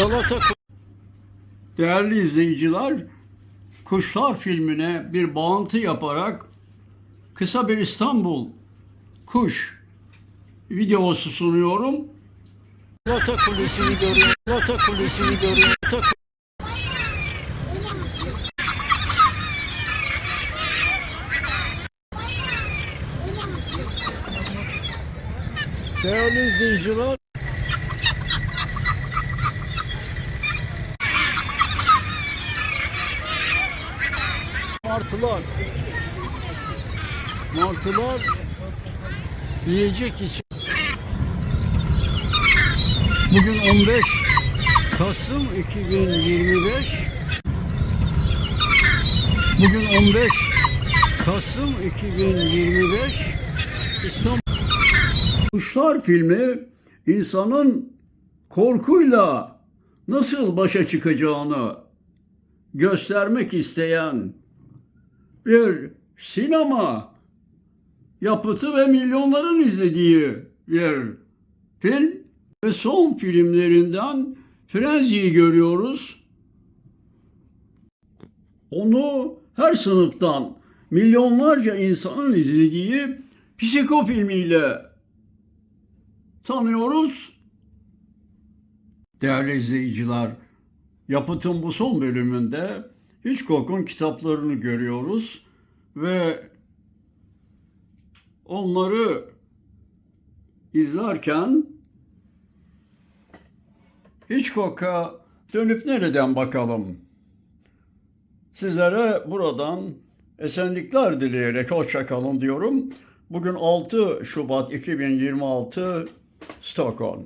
Galata Değerli izleyiciler, Kuşlar filmine bir bağıntı yaparak kısa bir İstanbul kuş videosu sunuyorum. Galata Kulesi'ni görüyorum. Galata Kulesi'ni görüyorum. Değerli izleyiciler, martılar, martılar yiyecek için. Bugün 15 Kasım 2025. Bugün 15 Kasım 2025 İstanbul Kuşlar filmi insanın korkuyla nasıl başa çıkacağını göstermek isteyen bir sinema yapıtı ve milyonların izlediği bir film ve son filmlerinden Frenzi'yi görüyoruz. Onu her sınıftan milyonlarca insanın izlediği Psiko filmiyle tanıyoruz. Değerli izleyiciler, yapıtın bu son bölümünde Hitchcock'un kitaplarını görüyoruz ve onları izlerken Hitchcock'a dönüp nereden bakalım? Sizlere buradan esenlikler dileyerek hoşça kalın diyorum. Bugün 6 Şubat 2026 Stockholm.